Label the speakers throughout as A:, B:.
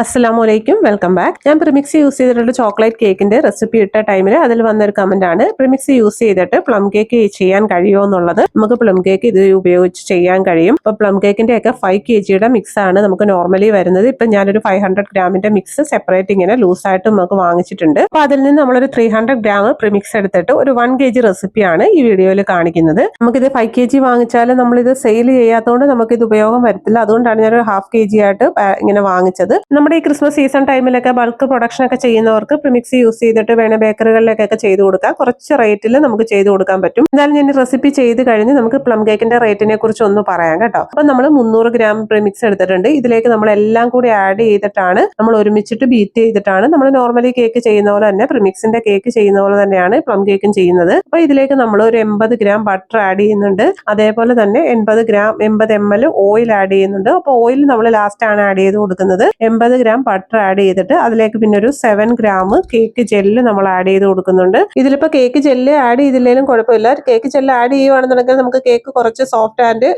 A: അസ്സാം വലൈക്കും welcome back ഞാൻ പ്രിമിക്സ് യൂസ് ചെയ്തിട്ടുള്ള ചോക്ലേറ്റ് കേക്കിന്റെ റെസിപ്പി ഇട്ട ടൈമിൽ അതിൽ വന്നൊരു കമന്റ് ആണ്. പ്രിമിക്സ് യൂസ് ചെയ്തിട്ട് പ്ലം കേക്ക് ചെയ്യാൻ കഴിയുമോ എന്നുള്ളത്. നമുക്ക് പ്ലം കേക്ക് ഇത് ഉപയോഗിച്ച് ചെയ്യാൻ കഴിയും. അപ്പൊ പ്ലം കേക്കിന്റെ ഒക്കെ ഫൈവ് കെ ജിയുടെ മിക്സ് ആണ് നമുക്ക് നോർമലി വരുന്നത്. ഇപ്പൊ ഞാനൊരു ഫൈവ് ഹൺഡ്രഡ് ഗ്രാമിന്റെ മിക്സ് സെപ്പറേറ്റ് ഇങ്ങനെ ലൂസ് ആയിട്ട് നമുക്ക് വാങ്ങിച്ചിട്ടുണ്ട്. അപ്പൊ അതിൽ നിന്ന് നമ്മളൊരു ത്രീ ഹൺഡ്രഡ് ഗ്രാം പ്രിമിക്സ് എടുത്തിട്ട് ഒരു വൺ കെ ജി റെസിപ്പിയാണ് ഈ വീഡിയോയിൽ കാണിക്കുന്നത്. നമുക്കിത് ഫൈവ് കെ ജി വാങ്ങിച്ചാൽ നമ്മളിത് സെയിൽ ചെയ്യാത്തതുകൊണ്ട് ഇത് ഉപയോഗം വരത്തില്ല. അതുകൊണ്ടാണ് ഞാൻ ഒരു ഹാഫ് കെ ജി ആയിട്ട് ഇങ്ങനെ വാങ്ങിച്ചത്. നമ്മുടെ ഈ ക്രിസ്മസ് സീസൺ ടൈമിലൊക്കെ ബൾക്ക് പ്രൊഡക്ഷൻ ഒക്കെ ചെയ്യുന്നവർക്ക് പ്രിമിക്സ് യൂസ് ചെയ്തിട്ട് വേണേൽ ബേക്കറികളിലേക്കൊക്കെ ചെയ്ത് കൊടുക്കാം. കുറച്ച് റേറ്റിൽ നമുക്ക് ചെയ്ത് കൊടുക്കാൻ പറ്റും. എന്തായാലും ഞാൻ റെസിപ്പി ചെയ്ത് കഴിഞ്ഞ് നമുക്ക് പ്ലം കേക്കിന്റെ റേറ്റിനെ കുറിച്ച് ഒന്ന് പറയാം കേട്ടോ. അപ്പൊ നമ്മൾ മുന്നൂറ് ഗ്രാം പ്രിമിക്സ് എടുത്തിട്ടുണ്ട്. ഇതിലേക്ക് നമ്മൾ എല്ലാം കൂടി ആഡ് ചെയ്തിട്ടാണ് നമ്മൾ ഒരുമിച്ചിട്ട് ബീറ്റ് ചെയ്തിട്ടാണ് നമ്മൾ നോർമലി കേക്ക് ചെയ്യുന്ന പോലെ തന്നെ പ്രിമിക്സിന്റെ കേക്ക് ചെയ്യുന്ന പോലെ തന്നെയാണ് പ്ലം കേക്കും ചെയ്യുന്നത്. അപ്പൊ ഇതിലേക്ക് നമ്മൾ ഒരു എൺപത് ഗ്രാം ബട്ടർ ആഡ് ചെയ്യുന്നുണ്ട്. അതേപോലെ തന്നെ എൺപത് ഗ്രാം എൺപത് എം എൽ ഓയിൽ ആഡ് ചെയ്യുന്നുണ്ട്. അപ്പൊ ഓയിൽ നമ്മൾ ലാസ്റ്റ് ആണ് ആഡ് ചെയ്ത് കൊടുക്കുന്നത്. എൺപത് ഗ്രാം ബട്ടർ ആഡ് ചെയ്തിട്ട് അതിലേക്ക് പിന്നെ ഒരു സെവൻ ഗ്രാം കേക്ക് ജെല്ല് നമ്മൾ ആഡ് ചെയ്ത് കൊടുക്കുന്നുണ്ട്. ഇതിലിപ്പോ കേക്ക് ജെല്ല് ആഡ് ചെയ്തില്ലെങ്കിലും കുഴപ്പമില്ല. കേക്ക് ജെല്ല് ആഡ് ചെയ്യുവാണെന്നുണ്ടെങ്കിൽ നമുക്ക് കേക്ക് കുറച്ച് സോഫ്റ്റ് ആൻഡ്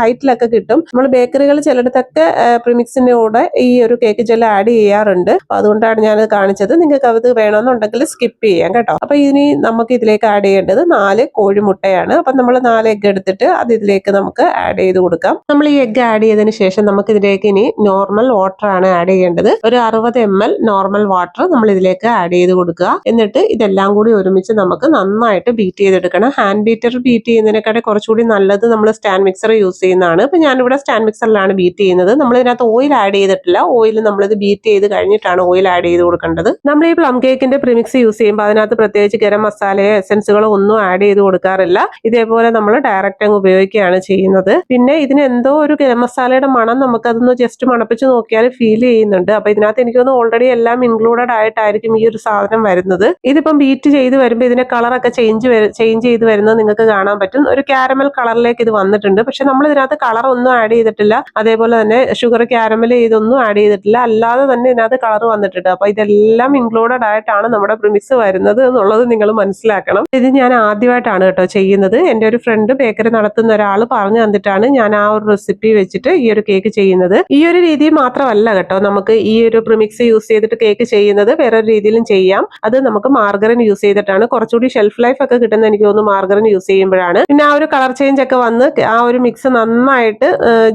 A: ഹൈറ്റിലൊക്കെ കിട്ടും. നമ്മൾ ബേക്കറികൾ ചിലയിടത്തൊക്കെ പ്രിമിക്സിന്റെ കൂടെ ഈ ഒരു കേക്ക് ജെല്ല് ആഡ് ചെയ്യാറുണ്ട്. അപ്പോൾ അതുകൊണ്ടാണ് ഞാൻ കാണിച്ചത്. നിങ്ങൾക്ക് അത് വേണമെന്നുണ്ടെങ്കിൽ സ്കിപ്പ് ചെയ്യാം കേട്ടോ. അപ്പോൾ ഇനി നമുക്ക് ഇതിലേക്ക് ആഡ് ചെയ്യേണ്ടത് നാല് കോഴിമുട്ടയാണ്. അപ്പൊ നമ്മൾ നാല് എഗ്ഗ് എടുത്തിട്ട് അത് ഇതിലേക്ക് നമുക്ക് ആഡ് ചെയ്ത് കൊടുക്കാം. നമ്മൾ ഈ എഗ്ഗ് ആഡ് ചെയ്തതിന് ശേഷം നമുക്ക് ഇതിലേക്ക് ഇനി നോർമൽ വാട്ടർ ആണ് ആഡ് ചെയ്യേണ്ടത് ഒരു അറുപത് എം എൽ നോർമൽ വാട്ടർ നമ്മൾ ഇതിലേക്ക് ആഡ് ചെയ്ത് കൊടുക്കുക. എന്നിട്ട് ഇതെല്ലാം കൂടി ഒരുമിച്ച് നമുക്ക് നന്നായിട്ട് ബീറ്റ് ചെയ്തെടുക്കണം. ഹാൻഡ് ബീറ്റർ ബീറ്റ് ചെയ്യുന്നതിനെക്കാളും കുറച്ചുകൂടി നല്ലത് നമ്മൾ സ്റ്റാൻഡ് മിക്സർ യൂസ് ചെയ്യുന്നതാണ്. ഇപ്പൊ ഞാനിവിടെ സ്റ്റാൻഡ് മിക്സറിലാണ് ബീറ്റ് ചെയ്യുന്നത്. നമ്മൾ ഇതിനകത്ത് ഓയിൽ ആഡ് ചെയ്തിട്ടില്ല. ഓയിൽ നമ്മളിത് ബീറ്റ് ചെയ്ത് കഴിഞ്ഞിട്ടാണ് ഓയിൽ ആഡ് ചെയ്ത് കൊടുക്കേണ്ടത്. നമ്മൾ ഈ പ്ലം കേക്കിന്റെ പ്രിമിക്സ് യൂസ് ചെയ്യുമ്പോൾ അതിനകത്ത് പ്രത്യേകിച്ച് ഗരം മസാലയോ എസൻസുകളോ ഒന്നും ആഡ് ചെയ്ത് കൊടുക്കാറില്ല. ഇതേപോലെ നമ്മൾ ഡയറക്റ്റ് അങ്ങ് ഉപയോഗിക്കുകയാണ് ചെയ്യുന്നത്. പിന്നെ ഇതിന് എന്തോ ഒരു ഗരം മസാലയുടെ മണം നമുക്കതൊന്ന് ജസ്റ്റ് മണപ്പിച്ച് നോക്കിയാൽ ഫീൽ ചെയ്യുന്നുണ്ട്. അപ്പൊ ഇതിനകത്ത് എനിക്ക് തോന്നുന്നു ഓൾറെഡി എല്ലാം ഇൻക്ലൂഡഡ് ആയിട്ടായിരിക്കും ഈ ഒരു സാധനം വരുന്നത്. ഇതിപ്പം ബീറ്റ് ചെയ്ത് വരുമ്പോൾ ഇതിന്റെ കളറൊക്കെ ചേഞ്ച് ചേഞ്ച് ചെയ്ത് വരുന്നത് നിങ്ങൾക്ക് കാണാൻ പറ്റും. ഒരു കാരമൽ കളറിലേക്ക് ഇത് വന്നിട്ടുണ്ട്. പക്ഷെ നമ്മൾ ഇതിനകത്ത് കളർ ഒന്നും ആഡ് ചെയ്തിട്ടില്ല. അതേപോലെ തന്നെ ഷുഗർ കാരമൽ ഇതൊന്നും ആഡ് ചെയ്തിട്ടില്ല. അല്ലാതെ തന്നെ ഇതിനകത്ത് കളർ വന്നിട്ടുണ്ട്. അപ്പൊ ഇതെല്ലാം ഇൻക്ലൂഡഡ് ആയിട്ടാണ് നമ്മുടെ പ്രിമിക്സ് വരുന്നത് എന്നുള്ളത് നിങ്ങൾ മനസ്സിലാക്കണം. ഇത് ഞാൻ ആദ്യമായിട്ടാണ് കേട്ടോ ചെയ്യുന്നത്. എന്റെ ഒരു ഫ്രണ്ട് ബേക്കറി നടത്തുന്ന ഒരാൾ പറഞ്ഞു തന്നിട്ടാണ് ഞാൻ ആ ഒരു റെസിപ്പി വെച്ചിട്ട് ഈ ഒരു കേക്ക് ചെയ്യുന്നത്. ഈ ഒരു രീതി മാത്രമല്ല കേട്ടോ നമുക്ക് ഈ ഒരു പ്രിമിക്സ് യൂസ് ചെയ്തിട്ട് കേക്ക് ചെയ്യുന്നത് വേറൊരു രീതിയിലും ചെയ്യാം. അത് നമുക്ക് മാർഗറിൻ യൂസ് ചെയ്തിട്ടാണ്. കുറച്ചുകൂടി ഷെൽഫ് ലൈഫ് ഒക്കെ കിട്ടുന്ന എനിക്ക് തോന്നുന്നു മാർഗറിൻ യൂസ് ചെയ്യുമ്പോഴാണ്. പിന്നെ ആ ഒരു കളർ ചേഞ്ച് ഒക്കെ വന്ന് ആ ഒരു മിക്സ് നന്നായിട്ട്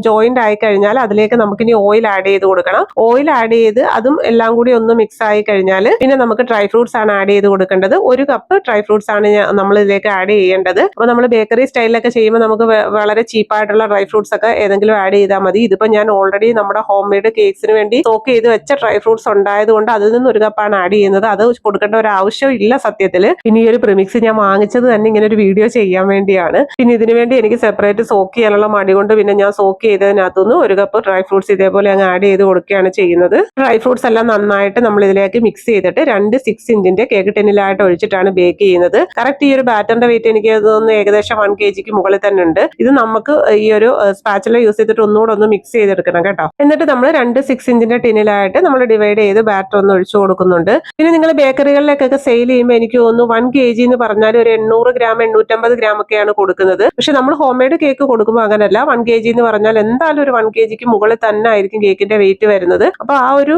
A: ജോയിന്റ് ആയി കഴിഞ്ഞാൽ അതിലേക്ക് നമുക്ക് ഇനി ഓയിൽ ആഡ് ചെയ്ത് കൊടുക്കണം. ഓയിൽ ആഡ് ചെയ്ത് അതും എല്ലാം കൂടി ഒന്ന് മിക്സ് ആയി കഴിഞ്ഞാൽ പിന്നെ നമുക്ക് ഡ്രൈ ഫ്രൂട്ട്സ് ആണ് ആഡ് ചെയ്ത് കൊടുക്കേണ്ടത്. ഒരു കപ്പ് ഡ്രൈ ഫ്രൂട്ട്സ് ആണ് നമ്മൾ ഇതിലേക്ക് ആഡ് ചെയ്യേണ്ടത്. അപ്പൊ നമ്മൾ ബേക്കറി സ്റ്റൈലൊക്കെ ചെയ്യുമ്പോൾ നമുക്ക് വളരെ ചീപ്പായിട്ടുള്ള ഡ്രൈ ഫ്രൂട്ട്സ് ഒക്കെ ഏതെങ്കിലും ആഡ് ചെയ്താൽ മതി. ഇതിപ്പോ ഞാൻ ഓൾറെഡി നമ്മുടെ ഹോം മെയ്ഡ് കേക്സിന് വേണ്ടി സോക്ക് ചെയ്ത് വെച്ച ഡ്രൈ ഫ്രൂട്ട്സ് ഉണ്ടായതുകൊണ്ട് അതിൽ നിന്ന് ഒരു കപ്പാണ് ആഡ് ചെയ്യുന്നത്. അത് കൊടുക്കേണ്ട ഒരു ആവശ്യം ഇല്ല സത്യത്തിൽ പിന്നെ ഈ ഒരു പ്രിമിക്സ് ഞാൻ വാങ്ങിച്ചത് തന്നെ ഇങ്ങനെ ഒരു വീഡിയോ ചെയ്യാൻ വേണ്ടിയാണ്. പിന്നെ ഇതിനു വേണ്ടി എനിക്ക് സെപ്പറേറ്റ് സോക്ക് ചെയ്യാനുള്ള മടി കൊണ്ട് പിന്നെ ഞാൻ സോക്ക് ചെയ്തതിനകത്തുനിന്ന് ഒരു കപ്പ് ഡ്രൈ ഫ്രൂട്ട്സ് ഇതേപോലെ അങ്ങ് ആഡ് ചെയ്ത് കൊടുക്കുകയാണ് ചെയ്യുന്നത്. ഡ്രൈ ഫ്രൂട്ട്സ് എല്ലാം നന്നായിട്ട് നമ്മൾ ഇതിലേക്ക് മിക്സ് ചെയ്തിട്ട് രണ്ട് സിക്സ് ഇഞ്ചിന്റെ കേക്ക് ടെന്നിലായിട്ട് ഒഴിച്ചിട്ടാണ് ബേക്ക് ചെയ്യുന്നത്. കറക്റ്റ് ഈ ഒരു ബാറ്ററിന്റെ വെയിറ്റ് എനിക്ക് തോന്നുന്നു ഏകദേശം വൺ കെ ജിക്ക് മുകളിൽ തന്നെ ഉണ്ട്. ഇത് നമുക്ക് ഈ ഒരു സ്പാച്ചുല യൂസ് ചെയ്തിട്ട് ഒന്നുകൂടെ ഒന്ന് മിക്സ് ചെയ്തെടുക്കണം കേട്ടോ. എന്നിട്ട് നമ്മൾ രണ്ട് സിക്സ് ഇഞ്ചിന്റെ ടിന്നിലായിട്ട് നമ്മൾ ഡിവൈഡ് ചെയ്ത് ബാറ്റർ ഒന്ന് ഒഴിച്ചു കൊടുക്കുന്നുണ്ട്. പിന്നെ നിങ്ങൾ ബേക്കറികളിലേക്കൊക്കെ സെയിൽ ചെയ്യുമ്പോൾ എനിക്ക് തോന്നുന്നു വൺ കെ ജി എന്ന് പറഞ്ഞാൽ ഒരു എണ്ണൂറ് ഗ്രാം എണ്ണൂറ്റമ്പത് ഗ്രാം ഒക്കെയാണ് കൊടുക്കുന്നത്. പക്ഷെ നമ്മൾ ഹോം മെയ്ഡ് കേക്ക് കൊടുക്കുമ്പോൾ അങ്ങനല്ല. വൺ കെ ജി എന്ന് പറഞ്ഞാൽ എന്തായാലും ഒരു വൺ കെ ജിക്ക് മുകളിൽ തന്നെ ആയിരിക്കും കേക്കിന്റെ വെയിറ്റ് വരുന്നത്. അപ്പൊ ആ ഒരു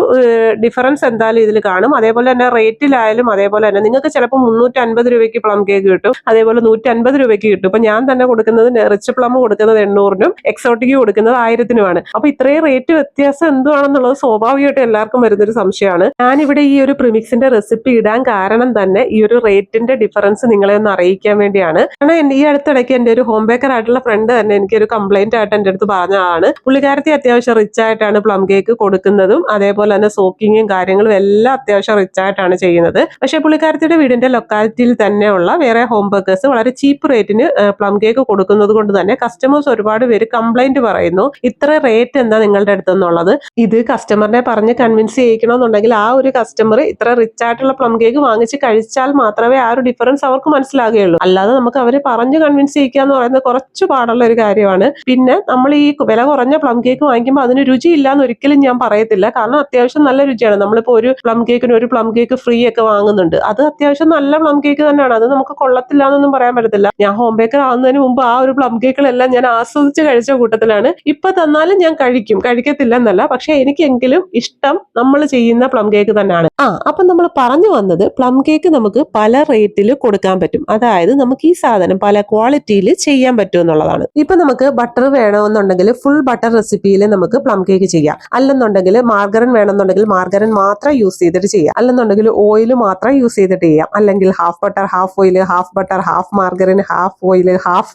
A: ഡിഫറൻസ് എന്തായാലും ഇതിൽ കാണും. അതേപോലെ തന്നെ റേറ്റിലായാലും അതേപോലെ തന്നെ നിങ്ങൾക്ക് ചിലപ്പോൾ മുന്നൂറ്റി അൻപത് രൂപയ്ക്ക് പ്ലം കേക്ക് കിട്ടും. അതേപോലെ നൂറ്റി അൻപത് രൂപയ്ക്ക് കിട്ടും. ഇപ്പൊ ഞാൻ തന്നെ കൊടുക്കുന്നത് റിച്ച് പ്ലം കൊടുക്കുന്നത് എണ്ണൂറിനും എക്സോട്ടിക് കൊടുക്കുന്നത് ആയിരത്തിനുമാണ്. അപ്പൊ ഇത്രയും റേറ്റ് വ്യത്യാസം എന്തുവാണെന്നുള്ളത് സ്വാഭാവികമായിട്ടും എല്ലാവർക്കും വരുന്നൊരു സംശയമാണ്. ഞാനിവിടെ ഈ ഒരു പ്രിമിക്സിന്റെ റെസിപ്പി ഇടാൻ കാരണം തന്നെ ഈ ഒരു റേറ്റിന്റെ ഡിഫറൻസ് നിങ്ങളെ ഒന്ന് അറിയിക്കാൻ വേണ്ടിയാണ്. കാരണം ഈ അടുത്തിടയ്ക്ക് എന്റെ ഒരു ഹോം ബേക്കർ ആയിട്ടുള്ള ഫ്രണ്ട് തന്നെ എനിക്ക് ഒരു കംപ്ലൈന്റ് ആയിട്ട് എന്റെ അടുത്ത് പറഞ്ഞതാണ് പുള്ളിക്കാരത്തി അത്യാവശ്യം റിച്ച് ആയിട്ടാണ് പ്ലം കേക്ക് കൊടുക്കുന്നതും അതേപോലെ തന്നെ സോക്കിങ്ങും കാര്യങ്ങളും എല്ലാം അത്യാവശ്യം റിച്ച് ആയിട്ടാണ് ചെയ്യുന്നത്. പക്ഷേ പുള്ളിക്കാരത്തിയുടെ വീടിന്റെ ലൊക്കാലിറ്റിയിൽ തന്നെയുള്ള വേറെ ഹോം ബേക്കേഴ്സ് വളരെ ചീപ്പ് റേറ്റിന് പ്ലം കേക്ക് കൊടുക്കുന്നത് കൊണ്ട് തന്നെ കസ്റ്റമേഴ്സ് ഒരുപാട് പേര് കംപ്ലൈന്റ് പറയുന്നു. ഇത്ര റേറ്റ് എന്താ നിങ്ങളുടെ അടുത്തെന്നുള്ളത് ഇത് കസ്റ്റമറിനെ പറഞ്ഞ് കൺവിൻസ് ചെയ്യിക്കണമെന്നുണ്ടെങ്കിൽ ആ ഒരു കസ്റ്റമർ ഇത്ര റിച്ച് ആയിട്ടുള്ള പ്ലം കേക്ക് വാങ്ങിച്ച് കഴിച്ചാൽ മാത്രമേ ആ ഒരു ഡിഫറൻസ് അവർക്ക് മനസ്സിലാകുകയുള്ളൂ. അല്ലാതെ നമുക്ക് അവരെ പറഞ്ഞ് കൺവിൻസ് ചെയ്യിക്കുക എന്ന് പറയുന്നത് കുറച്ച് പാടുള്ള ഒരു കാര്യമാണ്. പിന്നെ നമ്മൾ ഈ വില കുറഞ്ഞ പ്ലം കേക്ക് വാങ്ങിക്കുമ്പോൾ അതിന് രുചിയില്ല എന്ന് ഒരിക്കലും ഞാൻ പറയത്തില്ല. കാരണം അത്യാവശ്യം നല്ല രുചിയാണ്. നമ്മളിപ്പോൾ ഒരു പ്ലം കേക്കിന് ഒരു പ്ലം കേക്ക് ഫ്രീ ഒക്കെ വാങ്ങുന്നുണ്ട്. അത് അത്യാവശ്യം നല്ല പ്ലം കേക്ക് തന്നെയാണ്. അത് നമുക്ക് കൊള്ളത്തില്ല എന്നൊന്നും പറയാൻ പറ്റത്തില്ല. ഞാൻ ഹോം ബേക്കർ ആവുന്നതിന് മുമ്പ് ആ ഒരു പ്ലം കേക്കുകളെല്ലാം ഞാൻ ആസ്വദിച്ച് കഴിച്ച കൂട്ടത്തിലാണ്. ഇപ്പൊ തന്നാലും ഞാൻ കഴിക്കും. കഴിക്കത്തില്ല എന്നല്ല. പക്ഷെ എനിക്കെങ്കിലും കൂടുതലും ഇഷ്ടം നമ്മൾ ചെയ്യുന്ന പ്ലം കേക്ക് തന്നെയാണ്. ആ അപ്പൊ നമ്മൾ പറഞ്ഞു വന്നത് പ്ലം കേക്ക് നമുക്ക് പല റേറ്റിൽ കൊടുക്കാൻ പറ്റും. അതായത് നമുക്ക് ഈ സാധനം പല ക്വാളിറ്റിയിൽ ചെയ്യാൻ പറ്റും എന്നുള്ളതാണ്. ഇപ്പൊ നമുക്ക് ബട്ടർ വേണമെന്നുണ്ടെങ്കിൽ ഫുൾ ബട്ടർ റെസിപ്പിയിൽ നമുക്ക് പ്ലം കേക്ക് ചെയ്യാം. അല്ലെന്നുണ്ടെങ്കിൽ മാർഗരൻ വേണമെന്നുണ്ടെങ്കിൽ മാർഗരൻ മാത്രം യൂസ് ചെയ്തിട്ട് ചെയ്യാം. അല്ലെന്നുണ്ടെങ്കിൽ ഓയിൽ മാത്രം യൂസ് ചെയ്തിട്ട് ചെയ്യാം. അല്ലെങ്കിൽ half butter half oil half butter half margarine half oil half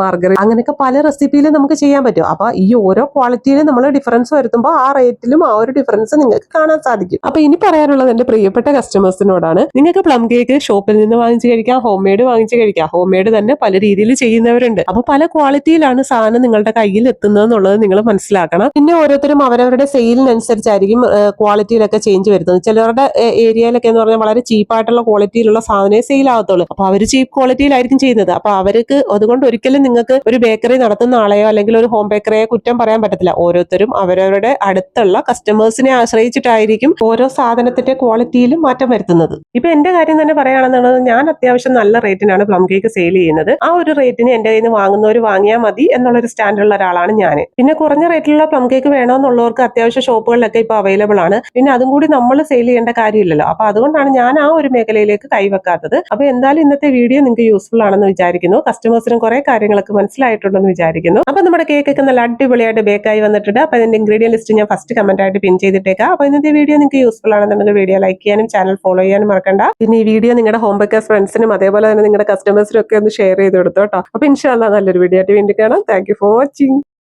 A: margarine അങ്ങനെയൊക്കെ പല റെസിപ്പിയിൽ നമുക്ക് ചെയ്യാൻ പറ്റും. അപ്പൊ ഈ ഓരോ ക്വാളിറ്റിയിൽ നമ്മൾ ഡിഫറൻസ് വരുത്തുമ്പോൾ ആ റേറ്റിലും ഒരു ഡിഫറൻസ് നിങ്ങൾക്ക് കാണാൻ സാധിക്കും. അപ്പൊ ഇനി പറയാനുള്ളത് എന്റെ പ്രിയപ്പെട്ട കസ്റ്റമേഴ്സിനോടാണ് നിങ്ങൾക്ക് പ്ലം കേക്ക് ഷോപ്പിൽ നിന്ന് വാങ്ങിച്ച് കഴിക്കാം ഹോം മെയ്ഡ് വാങ്ങിച്ച് കഴിക്കാം. ഹോം മെയ്ഡ് തന്നെ പല രീതിയിൽ ചെയ്യുന്നവരുണ്ട്. അപ്പൊ പല ക്വാളിറ്റിയിലാണ് സാധനം നിങ്ങളുടെ കയ്യിൽ എത്തുന്നത് എന്നുള്ളത് നിങ്ങൾ മനസ്സിലാക്കണം. പിന്നെ ഓരോരുത്തരും അവരവരുടെ സെയിലിനനുസരിച്ചായിരിക്കും ക്വാളിറ്റിയിലൊക്കെ ചേഞ്ച് വരുന്നത്. ചിലവരുടെ ഏരിയയിലൊക്കെ എന്ന് പറഞ്ഞാൽ വളരെ ചീപ്പായിട്ടുള്ള ക്വാളിറ്റിയിലുള്ള സാധനമേ സെയിൽ ആവത്തുള്ളൂ അപ്പൊ അവർ ചീപ്പ് ക്വാളിറ്റിയിലായിരിക്കും ചെയ്യുന്നത്. അപ്പൊ അവർക്ക് അതുകൊണ്ട് ഒരിക്കലും നിങ്ങൾക്ക് ഒരു ബേക്കറി നടത്തുന്ന ആളെയോ അല്ലെങ്കിൽ ഒരു ഹോം ബേക്കറിയെ കുറ്റം പറയാൻ പറ്റത്തില്ല. ഓരോരുത്തരും അവരവരുടെ അടുത്തുള്ള കസ്റ്റമേഴ്സിനെ ആശ്രയിച്ചിട്ടായിരിക്കും ഓരോ സാധനത്തിന്റെ ക്വാളിറ്റിയിലും മാറ്റം വരുത്തുന്നത്. ഇപ്പൊ എന്റെ കാര്യം തന്നെ പറയുകയാണെന്നുള്ളത് ഞാൻ അത്യാവശ്യം നല്ല റേറ്റിനാണ് പ്ലം കേക്ക് സെയിൽ ചെയ്യുന്നത്. ആ ഒരു റേറ്റിന് എന്റെ കയ്യിൽ നിന്ന് വാങ്ങുന്നവർ വാങ്ങിയാൽ മതി എന്നുള്ളൊരു സ്റ്റാൻഡുള്ള ഒരാളാണ് ഞാൻ പിന്നെ കുറഞ്ഞ റേറ്റിലുള്ള പ്ലം കേക്ക് വേണമെന്നുള്ളവർക്ക് അത്യാവശ്യം ഷോപ്പുകളിലൊക്കെ ഇപ്പൊ അവൈലബിൾ ആണ്. പിന്നെ അതും കൂടി നമ്മൾ സെയിൽ ചെയ്യേണ്ട കാര്യമില്ലല്ലോ. അപ്പൊ അതുകൊണ്ടാണ് ഞാൻ ആ ഒരു മേഖലയിലേക്ക് കൈവെക്കാത്തത്. അപ്പൊ എന്തായാലും ഇന്നത്തെ വീഡിയോ നിങ്ങൾക്ക് യൂസ്ഫുൾ ആണെന്ന് വിചാരിക്കുന്നു. കസ്റ്റമേഴ്സിനും കുറെ കാര്യങ്ങളൊക്കെ മനസ്സിലായിട്ടുണ്ടെന്ന് വിചാരിക്കുന്നു. അപ്പൊ നമ്മുടെ കേക്ക് ഒക്കെ നല്ല അടിപൊളിയായിട്ട് ബേക്കായി വന്നിട്ടുണ്ട്. അപ്പൊ അതിന്റെ ഇൻഗ്രീഡിയൻ ലിസ്റ്റ് ഞാൻ ഫസ്റ്റ് കമന്റ് ആയിട്ട് പിൻ ചെയ്തിട്ടേക്കാം. അപ്പൊ ഇന്നത്തെ വീഡിയോ നിങ്ങൾക്ക് യൂസ്ഫുൾ ആണെന്നുണ്ടെങ്കിൽ വീഡിയോ ലൈക്ക് ചെയ്യാനും ചാനൽ ഫോളോ ചെയ്യാനും മറക്കണ്ട. പിന്നെ ഈ വീഡിയോ നിങ്ങളുടെ ഹോം ബേക്കേഴ്സ് ഫ്രണ്ട്സിനും അതേപോലെ തന്നെ നിങ്ങളുടെ കസ്റ്റമേഴ്സിനും ഒക്കെ ഒന്ന് ഷെയർ ചെയ്ത് കൊടുത്തു കേട്ടോ അപ്പൊ ഇൻഷാല്ല നല്ലൊരു വീഡിയോ ആയിട്ട് വേണ്ടി കാണാം. Thank for watching